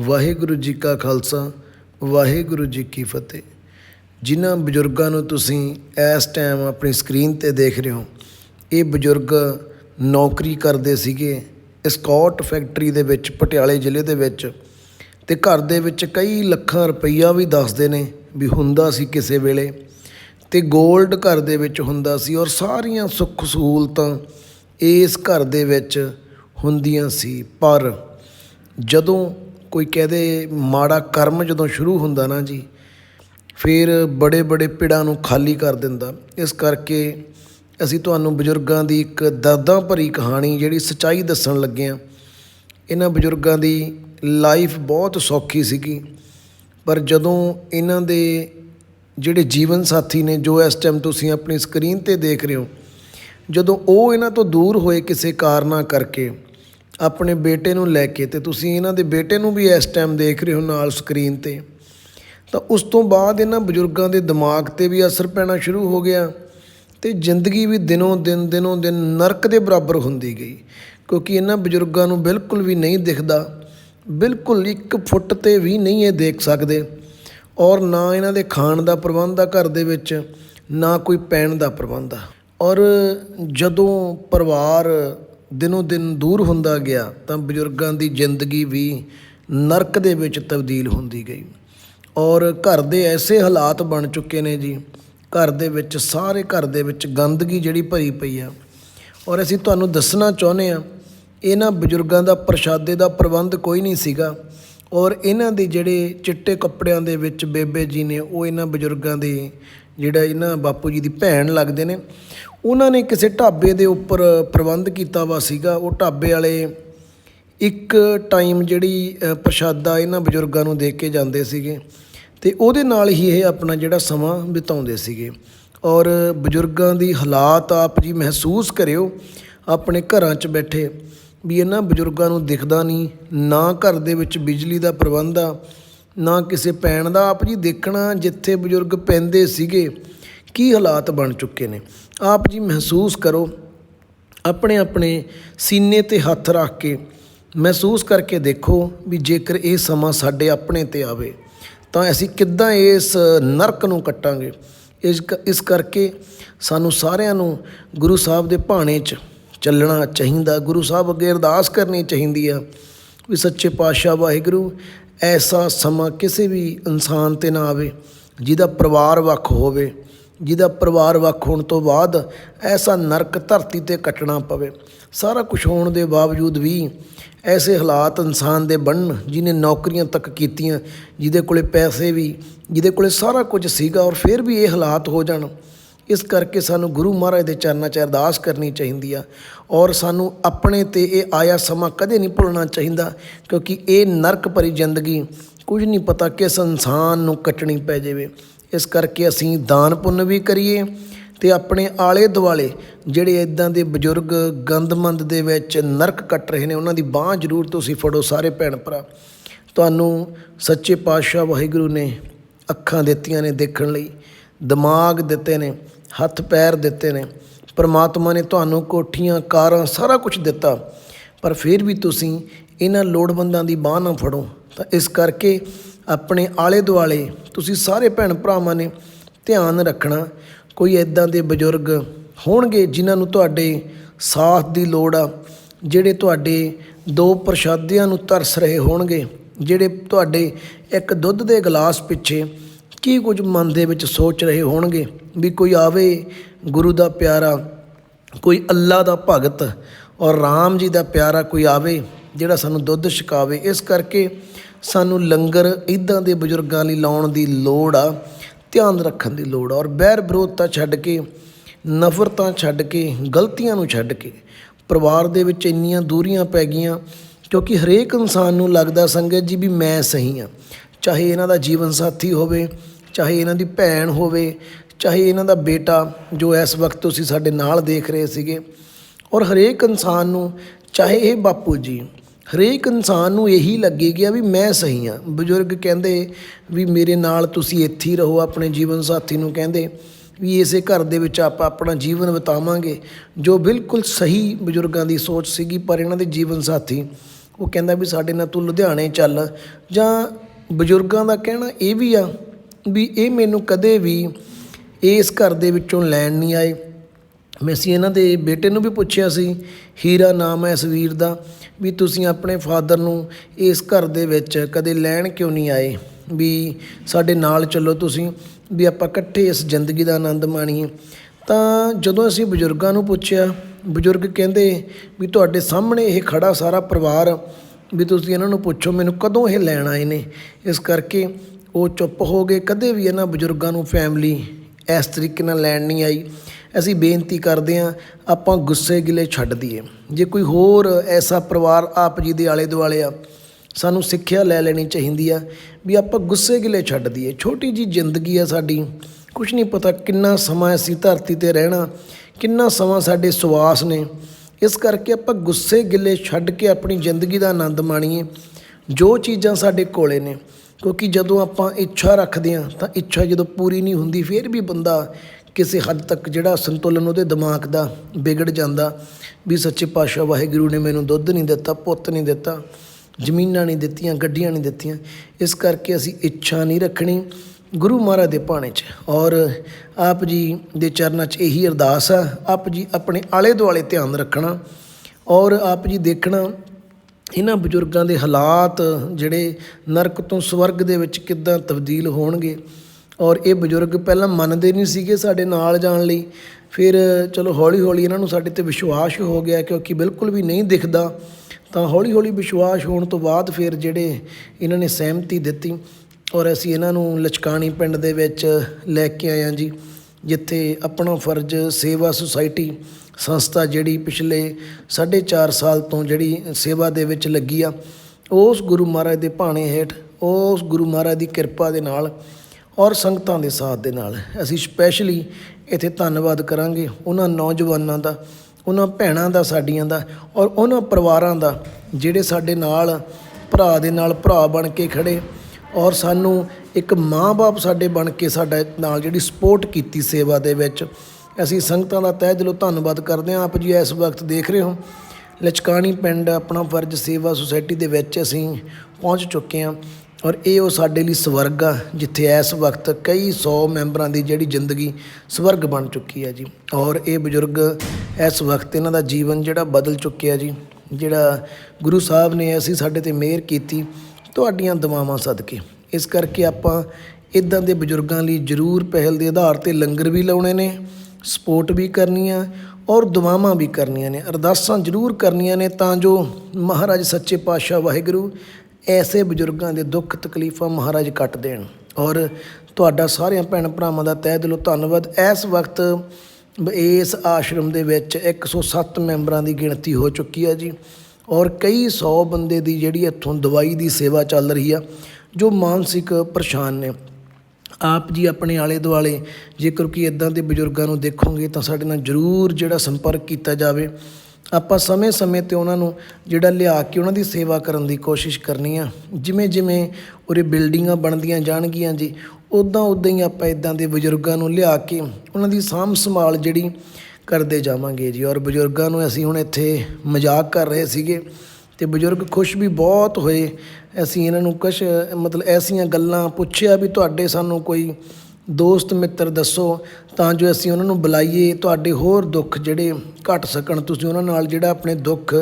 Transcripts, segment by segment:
ਵਾਹਿਗੁਰੂ ਜੀ ਕਾ ਖਾਲਸਾ, ਵਾਹਿਗੁਰੂ ਜੀ ਕੀ ਫਤਿਹ। ਜਿਨ੍ਹਾਂ ਬਜ਼ੁਰਗਾਂ ਨੂੰ ਤੁਸੀਂ ਇਸ ਟਾਈਮ ਆਪਣੀ ਸਕਰੀਨ ਤੇ ਦੇਖ ਰਹੇ ਹੋ, ਇਹ ਬਜ਼ੁਰਗ ਨੌਕਰੀ ਕਰਦੇ ਸੀਗੇ ਸਕਾਟ ਫੈਕਟਰੀ ਦੇ ਵਿੱਚ, ਪਟਿਆਲੇ ਜ਼ਿਲ੍ਹੇ ਦੇ ਵਿੱਚ। ਤੇ ਘਰ ਦੇ ਵਿੱਚ ਕਈ ਲੱਖਾਂ ਰੁਪਈਆ ਵੀ ਦੱਸਦੇ ਨੇ ਵੀ ਹੁੰਦਾ ਸੀ ਕਿਸੇ ਵੇਲੇ। ਤੇ 골ਡ ਘਰ ਦੇ ਵਿੱਚ ਹੁੰਦਾ ਸੀ ਔਰ ਸਾਰੀਆਂ ਸੁੱਖ ਸਹੂਲਤਾਂ ਇਸ ਘਰ ਦੇ ਵਿੱਚ ਹੁੰਦੀਆਂ ਸੀ। ਪਰ ਜਦੋਂ ਕੋਈ ਕਹਦੇ ਮਾੜਾ ਕਰਮ ਜਦੋਂ ਸ਼ੁਰੂ ਹੁੰਦਾ ਨਾ ਜੀ, ਫਿਰ ਬੜੇ ਬੜੇ ਪਿੜਾਂ ਨੂੰ ਖਾਲੀ ਕਰ ਦਿੰਦਾ। ਇਸ ਕਰਕੇ ਅਸੀਂ ਤੁਹਾਨੂੰ ਬਜ਼ੁਰਗਾਂ ਦੀ ਇੱਕ ਦਰਦਾਂ ਭਰੀ ਕਹਾਣੀ ਜਿਹੜੀ ਸੱਚਾਈ ਦੱਸਣ ਲੱਗੇ ਹਾਂ। ਇਹਨਾਂ ਬਜ਼ੁਰਗਾਂ ਦੀ ਲਾਈਫ ਬਹੁਤ ਸੌਖੀ ਸੀਗੀ, ਪਰ ਜਦੋਂ ਇਹਨਾਂ ਦੇ ਜਿਹੜੇ ਜੀਵਨ ਸਾਥੀ ਨੇ, ਜੋ ਇਸ ਟਾਈਮ ਤੁਸੀਂ ਆਪਣੀ ਸਕਰੀਨ ਤੇ ਦੇਖ ਰਹੇ ਹੋ, ਜਦੋਂ ਉਹ ਇਹਨਾਂ ਤੋਂ ਦੂਰ ਹੋਏ ਕਿਸੇ ਕਾਰਨਾਂ ਕਰਕੇ ਆਪਣੇ ਬੇਟੇ ਨੂੰ ਲੈ ਕੇ ਤੇ ਤੁਸੀਂ ਇਹਨਾਂ ਦੇ ਬੇਟੇ ਨੂੰ ਵੀ ਇਸ ਟਾਈਮ ਦੇਖ ਰਹੇ ਹੋ ਨਾਲ ਸਕਰੀਨ ਤੇ। ਤਾਂ ਉਸ ਤੋਂ ਬਾਅਦ ਇਹਨਾਂ ਬਜ਼ੁਰਗਾਂ ਦੇ ਦਿਮਾਗ ਤੇ ਵੀ ਅਸਰ ਪੈਣਾ ਸ਼ੁਰੂ ਹੋ ਗਿਆ ਤੇ ਜ਼ਿੰਦਗੀ ਵੀ ਦਿਨੋਂ ਦਿਨ ਦਿਨੋਂ ਦਿਨ ਨਰਕ ਦੇ ਬਰਾਬਰ ਹੁੰਦੀ ਗਈ। ਕਿਉਂਕਿ ਇਹਨਾਂ ਬਜ਼ੁਰਗਾਂ ਨੂੰ ਬਿਲਕੁਲ ਵੀ ਨਹੀਂ ਦਿਖਦਾ, ਬਿਲਕੁਲ ਇੱਕ ਫੁੱਟ ਤੇ ਵੀ ਨਹੀਂ ਇਹ ਦੇਖ ਸਕਦੇ। ਔਰ ਨਾ ਇਹਨਾਂ ਦੇ ਖਾਣ ਦਾ ਪ੍ਰਬੰਧ ਆ ਘਰ ਦੇ ਵਿੱਚ, ਨਾ ਕੋਈ ਪੈਣ ਦਾ ਪ੍ਰਬੰਧ ਆ। ਔਰ ਜਦੋਂ ਪਰਿਵਾਰ ਦਿਨੋਂ ਦਿਨ ਦੂਰ ਹੁੰਦਾ ਗਿਆ ਤਾਂ ਬਜ਼ੁਰਗਾਂ ਦੀ ਜ਼ਿੰਦਗੀ ਵੀ ਨਰਕ ਦੇ ਵਿੱਚ ਤਬਦੀਲ ਹੁੰਦੀ ਗਈ। ਔਰ ਘਰ ਦੇ ਐਸੇ ਹਾਲਾਤ ਬਣ ਚੁੱਕੇ ਨੇ ਜੀ, ਘਰ ਦੇ ਵਿੱਚ ਸਾਰੇ ਘਰ ਦੇ ਵਿੱਚ ਗੰਦਗੀ ਜਿਹੜੀ ਭਰੀ ਪਈ ਆ। ਔਰ ਅਸੀਂ ਤੁਹਾਨੂੰ ਦੱਸਣਾ ਚਾਹੁੰਦੇ ਆ ਇਹਨਾਂ ਬਜ਼ੁਰਗਾਂ ਦਾ ਪ੍ਰਸ਼ਾਦੇ ਦਾ ਪ੍ਰਬੰਧ ਕੋਈ ਨਹੀਂ ਸੀਗਾ। ਔਰ ਇਹਨਾਂ ਦੇ ਜਿਹੜੇ ਚਿੱਟੇ ਕੱਪੜਿਆਂ ਦੇ ਵਿੱਚ ਬੇਬੇ ਜੀ ਨੇ, ਉਹ ਇਹਨਾਂ ਬਜ਼ੁਰਗਾਂ ਦੇ ਜਿਹੜਾ ਇਹਨਾਂ ਬਾਪੂ ਜੀ ਦੀ ਭੈਣ ਲੱਗਦੇ ਨੇ, ਉਹਨਾਂ ਨੇ ਕਿਸੇ ਢਾਬੇ ਦੇ ਉੱਪਰ ਪ੍ਰਬੰਧ ਕੀਤਾ ਵਾ ਸੀਗਾ। ਉਹ ਢਾਬੇ ਵਾਲੇ ਇੱਕ ਟਾਈਮ ਜਿਹੜੀ ਪ੍ਰਸ਼ਾਦਾ ਇਹਨਾਂ ਬਜ਼ੁਰਗਾਂ ਨੂੰ ਦੇ ਕੇ ਜਾਂਦੇ ਸੀਗੇ ਤੇ ਉਹਦੇ ਨਾਲ ਹੀ ਇਹ ਆਪਣਾ ਜਿਹੜਾ ਸਮਾਂ ਬਿਤਾਉਂਦੇ ਸੀਗੇ। ਔਰ ਬਜ਼ੁਰਗਾਂ ਦੀ ਹਾਲਾਤ ਆਪ ਜੀ ਮਹਿਸੂਸ ਕਰਿਓ, ਆਪਣੇ ਘਰਾਂ 'ਚ ਬੈਠੇ ਵੀ ਇਹਨਾਂ ਬਜ਼ੁਰਗਾਂ ਨੂੰ ਦਿਖਦਾ ਨਹੀਂ, ਨਾ ਘਰ ਦੇ ਵਿੱਚ ਬਿਜਲੀ ਦਾ ਪ੍ਰਬੰਧ ਆ ਨਾ ਕਿਸੇ ਪੈਣ ਦਾ ਆਪ ਜੀ ਦੇਖਣਾ ਜਿੱਥੇ ਬਜ਼ੁਰਗ ਪੈਂਦੇ ਸੀਗੇ। ਕੀ ਹਾਲਾਤ ਬਣ ਚੁੱਕੇ ਨੇ? ਆਪ ਜੀ ਮਹਿਸੂਸ ਕਰੋ। ਆਪਣੇ ਆਪਣੇ ਸੀਨੇ ਤੇ ਹੱਥ ਰੱਖ ਕੇ ਮਹਿਸੂਸ ਕਰਕੇ ਦੇਖੋ ਵੀ ਜੇਕਰ ਇਹ ਸਮਾਂ ਸਾਡੇ ਆਪਣੇ ਤੇ ਆਵੇ, ਤਾਂ ਅਸੀਂ ਕਿੱਦਾਂ ਇਸ ਨਰਕ ਨੂੰ ਕੱਟਾਂਗੇ। ਇਸ ਕ- ਇਸ ਕਰਕੇ ਸਾਨੂੰ ਸਾਰਿਆਂ ਨੂੰ ਗੁਰੂ ਸਾਹਿਬ ਦੇ ਭਾਣੇ 'ਚ ਚੱਲਣਾ ਚਾਹੀਦਾ। ਗੁਰੂ ਸਾਹਿਬ ਅੱਗੇ ਅਰਦਾਸ ਕਰਨੀ ਚਾਹੀਦੀ ਆ ਵੀ ਸੱਚੇ ਪਾਤਸ਼ਾਹ ਵਾਹਿਗੁਰੂ ਐਸਾ ਸਮਾਂ ਕਿਸੇ ਵੀ ਇਨਸਾਨ ਤੇ ਨਾ ਆਵੇ, ਜਿਹਦਾ ਪਰਿਵਾਰ ਵੱਖ ਹੋਵੇ, ਜਿਹਦਾ ਪਰਿਵਾਰ ਵੱਖ ਹੋਣ ਤੋਂ ਬਾਅਦ ਐਸਾ ਨਰਕ ਧਰਤੀ ਤੇ ਕੱਟਣਾ ਪਵੇ। ਸਾਰਾ ਕੁਝ ਹੋਣ ਦੇ ਬਾਵਜੂਦ ਵੀ ਐਸੇ ਹਾਲਾਤ ਇਨਸਾਨ ਦੇ ਬਣਨ ਜਿਹਨੇ ਨੌਕਰੀਆਂ ਤੱਕ ਕੀਤੀਆਂ, ਜਿਹਦੇ ਕੋਲੇ ਪੈਸੇ ਵੀ, ਜਿਹਦੇ ਕੋਲੇ ਸਾਰਾ ਕੁਝ ਸੀਗਾ ਔਰ ਫਿਰ ਵੀ ਇਹ ਹਾਲਾਤ ਹੋ ਜਾਣ। ਇਸ ਕਰਕੇ ਸਾਨੂੰ ਗੁਰੂ ਮਹਾਰਾਜ ਦੇ ਚਰਨਾਂ 'ਚ ਅਰਦਾਸ ਕਰਨੀ ਚਾਹੀਦੀ ਆ। ਔਰ ਸਾਨੂੰ ਆਪਣੇ ਤੇ ਇਹ ਆਇਆ ਸਮਾਂ ਕਦੇ ਨਹੀਂ ਭੁੱਲਣਾ ਚਾਹੀਦਾ, ਕਿਉਂਕਿ ਇਹ ਨਰਕ ਭਰੀ ਜ਼ਿੰਦਗੀ ਕੁਝ ਨਹੀਂ ਪਤਾ ਕਿਸ ਇਨਸਾਨ ਨੂੰ ਕੱਟਣੀ ਪੈ ਜਾਵੇ। ਇਸ ਕਰਕੇ ਅਸੀਂ ਦਾਨ ਪੁੰਨ ਵੀ ਕਰੀਏ ਤੇ ਆਪਣੇ ਆਲੇ ਦੁਆਲੇ ਜਿਹੜੇ ਇਦਾਂ ਦੇ ਬਜ਼ੁਰਗ ਗੰਦਮੰਦ ਦੇ ਵਿੱਚ ਨਰਕ ਕੱਟ ਰਹੇ ਨੇ, ਉਹਨਾਂ ਦੀ ਬਾਹ ਜ਼ਰੂਰ ਤੁਸੀਂ ਫੜੋ ਸਾਰੇ ਭੈਣ ਭਰਾ। ਤੁਹਾਨੂੰ ਸੱਚੇ ਪਾਤਸ਼ਾਹ ਵਾਹਿਗੁਰੂ ਨੇ ਅੱਖਾਂ ਦਿੱਤੀਆਂ ਨੇ ਦੇਖਣ ਲਈ, ਦਿਮਾਗ ਦਿੱਤੇ ਨੇ। ਹੱਥ ਪੈਰ ਦਿੱਤੇ ਨੇ। ਪਰਮਾਤਮਾ ਨੇ ਤੁਹਾਨੂੰ ਕੋਠੀਆਂ, ਕਾਰਾਂ ਸਾਰਾ ਕੁਝ ਦਿੱਤਾ। ਪਰ ਫਿਰ ਵੀ ਤੁਸੀਂ ਇਹਨਾਂ ਲੋੜਵੰਦਾਂ ਦੀ ਬਾਹ ਨਾ ਫੜੋ। ਤਾਂ ਇਸ ਕਰਕੇ ਆਪਣੇ ਆਲੇ ਦੁਆਲੇ ਤੁਸੀਂ ਸਾਰੇ ਭੈਣ ਭਰਾਵਾਂ ਨੇ ਧਿਆਨ ਰੱਖਣਾ। ਕੋਈ ਇਦਾਂ ਦੇ ਬਜ਼ੁਰਗ ਹੋਣਗੇ ਜਿਨ੍ਹਾਂ ਨੂੰ ਤੁਹਾਡੇ ਸਾਥ ਦੀ ਲੋੜ ਆ, ਜਿਹੜੇ ਤੁਹਾਡੇ ਦੋ ਪ੍ਰਸ਼ਾਦਿਆਂ ਨੂੰ ਤਰਸ ਰਹੇ ਹੋਣਗੇ, ਜਿਹੜੇ ਤੁਹਾਡੇ ਇੱਕ ਦੁੱਧ ਦੇ ਗਲਾਸ ਪਿੱਛੇ ਕੀ ਕੁਝ ਮਨ ਦੇ ਵਿੱਚ ਸੋਚ ਰਹੇ ਹੋਣਗੇ ਵੀ ਕੋਈ ਆਵੇ ਗੁਰੂ ਦਾ ਪਿਆਰਾ, ਕੋਈ ਅੱਲਾ ਦਾ ਭਗਤ ਔਰ ਰਾਮ ਜੀ ਦਾ ਪਿਆਰਾ ਕੋਈ ਆਵੇ ਜਿਹੜਾ ਸਾਨੂੰ ਦੁੱਧ ਛਕਾਵੇ। ਇਸ ਕਰਕੇ ਸਾਨੂੰ ਲੰਗਰ ਇਦਾਂ ਦੇ ਬਜ਼ੁਰਗਾਂ ਲਈ ਲਾਉਣ ਦੀ ਲੋੜ ਆ, ਧਿਆਨ ਰੱਖਣ ਦੀ ਲੋੜ ਆ ਔਰ ਬੈਰ ਵਿਰੋਧਤਾ ਛੱਡ ਕੇ, ਨਫ਼ਰਤਾਂ ਛੱਡ ਕੇ, ਗਲਤੀਆਂ ਨੂੰ ਛੱਡ ਕੇ ਪਰਿਵਾਰ ਦੇ ਵਿੱਚ ਇੰਨੀਆਂ ਦੂਰੀਆਂ ਪੈ ਗਈਆਂ ਕਿਉਂਕਿ ਹਰੇਕ ਇਨਸਾਨ ਨੂੰ ਲੱਗਦਾ ਸੰਗਤ ਜੀ ਵੀ ਮੈਂ ਸਹੀ ਆ। ਚਾਹੇ ਇਹਨਾਂ ਦਾ ਜੀਵਨ ਸਾਥੀ ਹੋਵੇ, ਚਾਹੇ ਇਹਨਾਂ ਦੀ ਭੈਣ ਹੋਵੇ, ਚਾਹੇ ਇਹਨਾਂ ਦਾ ਬੇਟਾ ਜੋ ਇਸ ਵਕਤ ਤੁਸੀਂ ਸਾਡੇ ਨਾਲ ਦੇਖ ਰਹੇ ਸੀਗੇ। ਔਰ ਹਰੇਕ ਇਨਸਾਨ ਨੂੰ, ਚਾਹੇ ਇਹ ਬਾਪੂ ਜੀ, ਹਰੇਕ ਇਨਸਾਨ ਨੂੰ ਇਹੀ ਲੱਗੇਗੀ ਆ ਵੀ ਮੈਂ ਸਹੀ ਆ ਬਜ਼ੁਰਗ ਕਹਿੰਦੇ ਵੀ ਮੇਰੇ ਨਾਲ ਤੁਸੀਂ ਇੱਥੇ ਹੀ ਰਹੋ, ਆਪਣੇ ਜੀਵਨ ਸਾਥੀ ਨੂੰ ਕਹਿੰਦੇ ਵੀ ਇਸੇ ਘਰ ਦੇ ਵਿੱਚ ਆਪਾਂ ਆਪਣਾ ਜੀਵਨ ਬਿਤਾਵਾਂਗੇ। ਜੋ ਬਿਲਕੁਲ ਸਹੀ ਬਜ਼ੁਰਗਾਂ ਦੀ ਸੋਚ ਸੀਗੀ, ਪਰ ਇਹਨਾਂ ਦੇ ਜੀਵਨ ਸਾਥੀ, ਉਹ ਕਹਿੰਦਾ ਵੀ ਸਾਡੇ ਨਾਲ ਤੂੰ ਲੁਧਿਆਣੇ ਚੱਲ ਜਾਂ ਬਜ਼ੁਰਗਾਂ ਦਾ ਕਹਿਣਾ ਇਹ ਵੀ ਆ ਵੀ ਇਹ ਮੈਨੂੰ ਕਦੇ ਵੀ ਇਸ ਘਰ ਦੇ ਵਿੱਚੋਂ ਲੈਣ ਨਹੀਂ ਆਏ। ਮੈਂ ਅਸੀਂ ਇਹਨਾਂ ਦੇ ਬੇਟੇ ਨੂੰ ਵੀ ਪੁੱਛਿਆ ਸੀ, ਹੀਰਾ ਨਾਮ ਹੈ ਇਸ ਵੀਰ ਦਾ, ਵੀ ਤੁਸੀਂ ਆਪਣੇ ਫਾਦਰ ਨੂੰ ਇਸ ਘਰ ਦੇ ਵਿੱਚ ਕਦੇ ਲੈਣ ਕਿਉਂ ਨਹੀਂ ਆਏ? ਵੀ ਸਾਡੇ ਨਾਲ ਚੱਲੋ ਤੁਸੀਂ, ਵੀ ਆਪਾਂ ਇਕੱਠੇ ਇਸ ਜ਼ਿੰਦਗੀ ਦਾ ਆਨੰਦ ਮਾਣੀਏ। ਤਾਂ ਜਦੋਂ ਅਸੀਂ ਬਜ਼ੁਰਗਾਂ ਨੂੰ ਪੁੱਛਿਆ, ਬਜ਼ੁਰਗ ਕਹਿੰਦੇ ਵੀ ਤੁਹਾਡੇ ਸਾਹਮਣੇ ਇਹ ਖੜਾ ਸਾਰਾ ਪਰਿਵਾਰ ਵੀ ਤੁਸੀਂ ਇਹਨਾਂ ਨੂੰ ਪੁੱਛੋ, ਮੈਨੂੰ ਕਦੋਂ ਇਹ ਲੈਣ ਆਏ ਨੇ? ਇਸ ਕਰਕੇ ਉਹ ਚੁੱਪ ਹੋ ਗਏ। ਕਦੇ ਵੀ ਇਹਨਾਂ ਬਜ਼ੁਰਗਾਂ ਨੂੰ ਫੈਮਿਲੀ ਇਸ ਤਰੀਕੇ ਨਾਲ ਲੈਣ ਨਹੀਂ ਆਈ। ਅਸੀਂ ਬੇਨਤੀ ਕਰਦੇ ਹਾਂ, ਆਪਾਂ ਗੁੱਸੇ ਗਿਲੇ ਛੱਡ ਦਈਏ। ਜੇ ਕੋਈ ਹੋਰ ਐਸਾ ਪਰਿਵਾਰ ਆਪ ਜੀ ਦੇ ਆਲੇ ਦੁਆਲੇ ਆ, ਸਾਨੂੰ ਸਿੱਖਿਆ ਲੈ ਲੈਣੀ ਚਾਹੀਦੀ ਆ ਵੀ ਆਪਾਂ ਗੁੱਸੇ ਗਿਲੇ ਛੱਡ ਦਈਏ। ਛੋਟੀ ਜੀ ਜ਼ਿੰਦਗੀ ਆ ਸਾਡੀ। ਕੁਝ ਨਹੀਂ ਪਤਾ ਕਿੰਨਾ ਸਮਾਂ ਅਸੀਂ ਧਰਤੀ ਤੇ ਰਹਿਣਾ, ਕਿੰਨਾ ਸਮਾਂ ਸਾਡੇ ਸਵਾਸ ਨੇ। ਇਸ ਕਰਕੇ ਆਪਾਂ ਗੁੱਸੇ ਗਿੱਲੇ ਛੱਡ ਕੇ ਆਪਣੀ ਜ਼ਿੰਦਗੀ ਦਾ ਆਨੰਦ ਮਾਣੀਏ। ਜੋ ਚੀਜ਼ਾਂ ਸਾਡੇ ਕੋਲੇ ਨੇ, ਕਿਉਂਕਿ ਜਦੋਂ ਆਪਾਂ ਇੱਛਾ ਰੱਖਦੇ ਹਾਂ, ਤਾਂ ਇੱਛਾ ਜਦੋਂ ਪੂਰੀ ਨਹੀਂ ਹੁੰਦੀ, ਫਿਰ ਵੀ ਬੰਦਾ ਕਿਸੇ ਹੱਦ ਤੱਕ ਜਿਹੜਾ ਸੰਤੁਲਨ ਉਹਦੇ ਦਿਮਾਗ ਦਾ ਵਿਗੜ ਜਾਂਦਾ। ਵੀ ਸੱਚੇ ਪਾਤਸ਼ਾਹ ਵਾਹਿਗੁਰੂ ਨੇ ਮੈਨੂੰ ਦੁੱਧ ਨਹੀਂ ਦਿੱਤਾ, ਪੁੱਤ ਨਹੀਂ ਦਿੱਤਾ, ਜ਼ਮੀਨਾਂ ਨਹੀਂ ਦਿੱਤੀਆਂ, ਗੱਡੀਆਂ ਨਹੀਂ ਦਿੱਤੀਆਂ। ਇਸ ਕਰਕੇ ਅਸੀਂ ਇੱਛਾ ਨਹੀਂ ਰੱਖਣੀ। ਗੁਰੂ ਮਹਾਰਾਜ ਦੇ ਭਾਣੇ 'ਚ। ਔਰ ਆਪ ਜੀ ਦੇ ਚਰਨਾਂ 'ਚ ਇਹੀ ਅਰਦਾਸ ਆ, ਆਪ ਜੀ ਆਪਣੇ ਆਲੇ ਦੁਆਲੇ ਧਿਆਨ ਰੱਖਣਾ ਔਰ ਆਪ ਜੀ ਦੇਖਣਾ ਇਹਨਾਂ ਬਜ਼ੁਰਗਾਂ ਦੇ ਹਾਲਾਤ ਜਿਹੜੇ ਨਰਕ ਤੋਂ ਸਵਰਗ ਦੇ ਵਿੱਚ ਕਿੱਦਾਂ ਤਬਦੀਲ ਹੋਣਗੇ। ਔਰ ਇਹ ਬਜ਼ੁਰਗ ਪਹਿਲਾਂ ਮੰਨਦੇ ਨਹੀਂ ਸੀਗੇ ਸਾਡੇ ਨਾਲ ਜਾਣ ਲਈ। ਫਿਰ ਚਲੋ ਹੌਲੀ ਹੌਲੀ ਇਹਨਾਂ ਨੂੰ ਸਾਡੇ ਤੇ ਵਿਸ਼ਵਾਸ ਹੋ ਗਿਆ ਕਿਉਂਕਿ ਬਿਲਕੁਲ ਵੀ ਨਹੀਂ ਦਿਖਦਾ। ਤਾਂ ਹੌਲੀ ਹੌਲੀ ਵਿਸ਼ਵਾਸ ਹੋਣ ਤੋਂ ਬਾਅਦ ਫਿਰ ਜਿਹੜੇ ਇਹਨਾਂ ਨੇ ਸਹਿਮਤੀ ਦਿੱਤੀ। ਔਰ ਅਸੀਂ ਇਹਨਾਂ ਨੂੰ ਲਚਕਾਣੀ ਪਿੰਡ ਦੇ ਵਿੱਚ ਲੈ ਕੇ ਆਏ ਹਾਂ ਜੀ, ਜਿੱਥੇ ਆਪਣਾ ਫਰਜ਼ ਸੇਵਾ ਸੁਸਾਇਟੀ ਸੰਸਥਾ ਜਿਹੜੀ ਪਿਛਲੇ 4.5 ਸਾਲ ਤੋਂ ਜਿਹੜੀ ਸੇਵਾ ਦੇ ਵਿੱਚ ਲੱਗੀ ਆ, ਉਸ ਗੁਰੂ ਮਹਾਰਾਜ ਦੇ ਭਾਣੇ ਹੇਠ, ਉਸ ਗੁਰੂ ਮਹਾਰਾਜ ਦੀ ਕਿਰਪਾ ਦੇ ਨਾਲ ਔਰ ਸੰਗਤਾਂ ਦੇ ਸਾਥ ਦੇ ਨਾਲ ਅਸੀਂ ਸਪੈਸ਼ਲੀ ਇੱਥੇ ਧੰਨਵਾਦ ਕਰਾਂਗੇ ਉਹਨਾਂ ਨੌਜਵਾਨਾਂ ਦਾ, ਉਹਨਾਂ ਭੈਣਾਂ ਦਾ, ਸਾਡੀਆਂ ਦਾ ਔਰ ਉਹਨਾਂ ਪਰਿਵਾਰਾਂ ਦਾ, ਜਿਹੜੇ ਸਾਡੇ ਨਾਲ ਭਰਾ ਦੇ ਨਾਲ ਭਰਾ ਬਣ ਕੇ ਖੜੇ ਔਰ ਸਾਨੂੰ ਇੱਕ ਮਾਂ-ਬਾਪ ਸਾਡੇ ਬਣ ਕੇ ਸਾਡਾ ਨਾਲ ਜਿਹੜੀ ਸਪੋਰਟ ਕੀਤੀ ਸੇਵਾ ਦੇ ਵਿੱਚ, ਅਸੀਂ ਸੰਗਤਾਂ ਦਾ ਤਹਿ ਦਿਲੋਂ ਧੰਨਵਾਦ ਕਰਦੇ ਹਾਂ। ਆਪ ਜੀ ਇਸ ਵਕਤ ਦੇਖ ਰਹੇ ਹੋ, ਲਚਕਾਣੀ ਪਿੰਡ ਆਪਣਾ ਫਰਜ਼ ਸੇਵਾ ਸੁਸਾਇਟੀ ਦੇ ਵਿੱਚ ਅਸੀਂ ਪਹੁੰਚ ਚੁੱਕੇ ਹਾਂ ਔਰ ਇਹ ਉਹ ਸਾਡੇ ਲਈ ਸਵਰਗ ਆ, ਜਿੱਥੇ ਇਸ ਵਕਤ ਕਈ 100 ਮੈਂਬਰਾਂ ਦੀ ਜਿਹੜੀ ਜ਼ਿੰਦਗੀ ਸਵਰਗ ਬਣ ਚੁੱਕੀ ਹੈ ਜੀ। ਔਰ ਇਹ ਬਜ਼ੁਰਗ ਇਸ ਵਕਤ ਇਹਨਾਂ ਦਾ ਜੀਵਨ ਜਿਹੜਾ ਬਦਲ ਚੁੱਕਿਆ ਜੀ, ਜਿਹੜਾ ਗੁਰੂ ਸਾਹਿਬ ਨੇ ਅਸੀਂ ਸਾਡੇ ਤੇ ਮਿਹਰ ਕੀਤੀ ਤੁਹਾਡੀਆਂ ਦੁਆਵਾਂ ਸਦਕੇ। ਇਸ ਕਰਕੇ ਆਪਾਂ ਇਦਾਂ ਦੇ ਬਜ਼ੁਰਗਾਂ ਲਈ ਜ਼ਰੂਰ ਪਹਿਲ ਦੇ ਆਧਾਰ ਤੇ ਲੰਗਰ ਵੀ ਲਾਉਣੇ ਨੇ, ਸਪੋਰਟ ਵੀ ਕਰਨੀ ਆ ਔਰ ਦੁਆਵਾਂ ਵੀ ਕਰਨੀਆਂ ਨੇ। ਅਰਦਾਸਾਂ ਜ਼ਰੂਰ ਕਰਨੀਆਂ ਨੇ ਤਾਂ ਜੋ ਮਹਾਰਾਜ ਸੱਚੇ ਪਾਤਸ਼ਾਹ ਵਾਹਿਗੁਰੂ ਐਸੇ ਬਜ਼ੁਰਗਾਂ ਦੇ ਦੁੱਖ ਤਕਲੀਫਾਂ ਮਹਾਰਾਜ ਕੱਟ ਦੇਣ। ਔਰ ਤੁਹਾਡਾ ਸਾਰਿਆਂ ਭੈਣ ਭਰਾਵਾਂ ਦਾ ਤਹਿ ਦਿਲੋਂ ਧੰਨਵਾਦ। ਇਸ ਵਕਤ ਇਸ ਆਸ਼ਰਮ ਦੇ ਵਿੱਚ 107 ਮੈਂਬਰਾਂ ਦੀ ਗਿਣਤੀ ਹੋ ਚੁੱਕੀ ਹੈ ਜੀ। ਔਰ ਕਈ 100 ਬੰਦੇ ਦੀ ਜਿਹੜੀ ਇੱਥੋਂ ਦਵਾਈ ਦੀ ਸੇਵਾ ਚੱਲ ਰਹੀ ਆ, ਜੋ ਮਾਨਸਿਕ ਪਰੇਸ਼ਾਨ ਨੇ। ਆਪ ਜੀ ਆਪਣੇ ਆਲੇ ਦੁਆਲੇ, ਜੇਕਰ ਕਿ ਇਦਾਂ ਦੇ ਬਜ਼ੁਰਗਾਂ ਨੂੰ ਦੇਖੋਗੇ ਤਾਂ ਸਾਡੇ ਨਾਲ ਜਰੂਰ ਜਿਹੜਾ ਸੰਪਰਕ ਕੀਤਾ ਜਾਵੇ। ਆਪਾਂ ਸਮੇਂ-ਸਮੇਂ ਤੇ ਉਹਨਾਂ ਨੂੰ ਜਿਹੜਾ ਲਿਆ ਕੇ ਉਹਨਾਂ ਦੀ ਸੇਵਾ ਕਰਨ ਦੀ ਕੋਸ਼ਿਸ਼ ਕਰਨੀ ਆ। ਜਿਵੇਂ ਜਿਵੇਂ ਉਰੇ ਬਿਲਡਿੰਗਾਂ ਬਣਦੀਆਂ ਜਾਣਗੀਆਂ ਜੀ ਉਦਾਂ ਉਦਾਂ ਹੀ ਆਪਾਂ ਇਦਾਂ ਦੇ ਬਜ਼ੁਰਗਾਂ ਨੂੰ ਲਿਆ ਕੇ ਉਹਨਾਂ ਦੀ ਸਾਂਭ ਸੰਭਾਲ ਜਿਹੜੀ ਕਰਦੇ ਜਾਵਾਂਗੇ ਜੀ। ਔਰ ਬਜ਼ੁਰਗਾਂ ਨੂੰ ਅਸੀਂ ਹੁਣ ਇੱਥੇ ਮਜ਼ਾਕ ਕਰ ਰਹੇ ਸੀਗੇ ਤੇ ਬਜ਼ੁਰਗ ਖੁਸ਼ ਵੀ ਬਹੁਤ ਹੋਏ। ਅਸੀਂ ਇਹਨਾਂ ਨੂੰ ਕੁਛ, ਮਤਲਬ ਐਸੀਆਂ ਗੱਲਾਂ ਪੁੱਛਿਆ ਵੀ ਤੁਹਾਡੇ ਸਾਨੂੰ ਕੋਈ ਦੋਸਤ, ਮਿੱਤਰ ਦੱਸੋ, ਤਾਂ ਜੋ ਅਸੀਂ ਉਹਨਾਂ ਨੂੰ ਬੁਲਾਈਏ, ਤੁਹਾਡੇ ਹੋਰ ਦੁੱਖ ਜਿਹੜੇ ਘਟ ਸਕਣ, ਤੁਸੀਂ ਉਹਨਾਂ ਨਾਲ ਜਿਹੜਾ ਆਪਣੇ ਦੁੱਖ,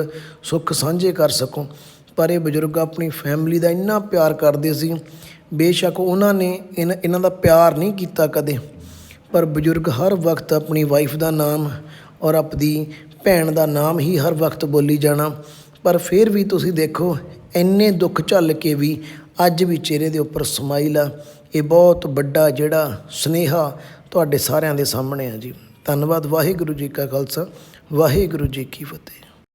ਸੁੱਖ ਸਾਂਝੇ ਕਰ ਸਕੋ। ਪਰ ਇਹ ਬਜ਼ੁਰਗ ਆਪਣੀ ਫੈਮਿਲੀ ਦਾ ਇੰਨਾ ਪਿਆਰ ਕਰਦੇ ਸੀ। ਬੇਸ਼ੱਕ ਉਹਨਾਂ ਨੇ ਇਹਨਾਂ ਇਹਨਾਂ ਦਾ ਪਿਆਰ ਨਹੀਂ ਕੀਤਾ ਕਦੇ। ਪਰ ਬਜ਼ੁਰਗ ਹਰ ਵਕਤ ਆਪਣੀ ਵਾਈਫ ਦਾ ਨਾਮ ਔਰ ਆਪਦੀ ਭੈਣ ਦਾ ਨਾਮ ਹੀ ਹਰ ਵਕਤ ਬੋਲੀ ਜਾਣਾ। ਪਰ ਫਿਰ ਵੀ ਤੁਸੀਂ ਦੇਖੋ, ਇੰਨੇ ਦੁੱਖ ਝੱਲ ਕੇ ਵੀ ਅੱਜ ਵੀ ਚਿਹਰੇ ਦੇ ਉੱਪਰ ਸਮਾਈਲ ਆ। ਇਹ ਬਹੁਤ ਵੱਡਾ ਜਿਹੜਾ ਸਨੇਹਾ ਤੁਹਾਡੇ ਸਾਰਿਆਂ ਦੇ ਸਾਹਮਣੇ ਆ ਜੀ। ਧੰਨਵਾਦ, ਵਾਹਿਗੁਰੂ ਜੀ ਕਾ ਖਾਲਸਾ, ਵਾਹਿਗੁਰੂ ਜੀ ਕੀ ਫਤਿਹ।